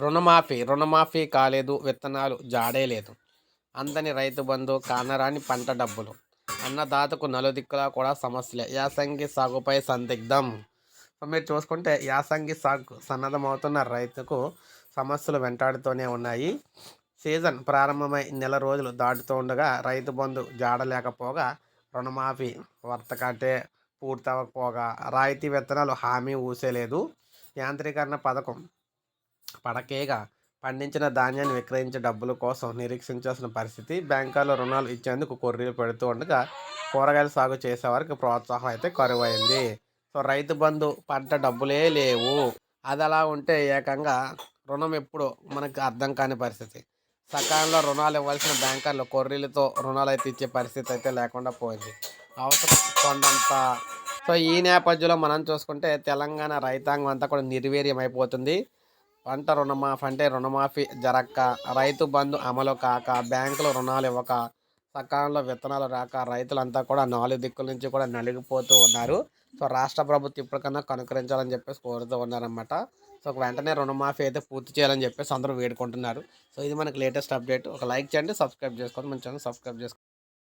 రుణమాఫీ రుణమాఫీ కాలేదు విత్తనాలు జాడే లేదు. అందని రైతు బంధు కానరాని పంట డబ్బులు. అన్నదాతకు నలుదిక్కులా కూడా సమస్యలే. యాసంగి సాగుపై సందిగ్ధం. మీరు చూసుకుంటే యాసంగి సాగు సన్నద్ధమవుతున్న రైతుకు సమస్యలు వెంటాడుతూనే ఉన్నాయి. సీజన్ ప్రారంభమై నెల రోజులు దాటుతూ ఉండగా రైతు బంధు జాడలేకపోగా రుణమాఫీ వర్తకంటే పూర్తవకపోగా రాయితీ విత్తనాలు హామీ ఊసేలేదు. యాంత్రీకరణ పథకం పడకేగా పండించిన ధాన్యాన్ని విక్రయించే డబ్బుల కోసం నిరీక్షించాల్సిన పరిస్థితి బ్యాంకుల్లో రుణాలు ఇచ్చేందుకు కొర్రీలు పెడుతూ ఉండగా కూరగాయల సాగు చేసేవారికి ప్రోత్సాహం అయితే కరువైంది. సో రైతు బంధు పంట డబ్బులే లేవు. అది అలా ఉంటే ఏకంగా రుణం ఎప్పుడు మనకు అర్థం కాని పరిస్థితి. సకాలంలో రుణాలు ఇవ్వాల్సిన బ్యాంకర్లు కొర్రీలతో రుణాలు అయితే ఇచ్చే పరిస్థితి అయితే లేకుండా పోయింది. అవసరం కొండంత. సో ఈ నేపథ్యంలో మనం చూసుకుంటే తెలంగాణ రైతాంగం అంతా కూడా నిర్వీర్యం అయిపోతుంది పంట రుణమాఫీ అంటే రుణమాఫీ జరక్క. రైతు బంధు అమలు కాక బ్యాంకులు రుణాలు ఇవ్వక సకాలంలో విత్తనాలు రాక రైతులంతా కూడా నాలుగు దిక్కుల నుంచి కూడా నలిగిపోతూ ఉన్నారు. సో రాష్ట్ర ప్రభుత్వం ఇప్పటికన్నా కనుకరించాలని చెప్పేసి కోరుతూ ఉన్నారన్నమాట. సో వెంటనే రుణమాఫీ అయితే పూర్తి చేయాలని చెప్పేసి అందరూ వేడుకుంటున్నారు. సో ఇది మనకి లేటెస్ట్ అప్డేట్. ఒక లైక్ చేయండి సబ్స్క్రైబ్ చేసుకోండి. మన ఛానల్ సబ్స్క్రైబ్ చేసుకోండి.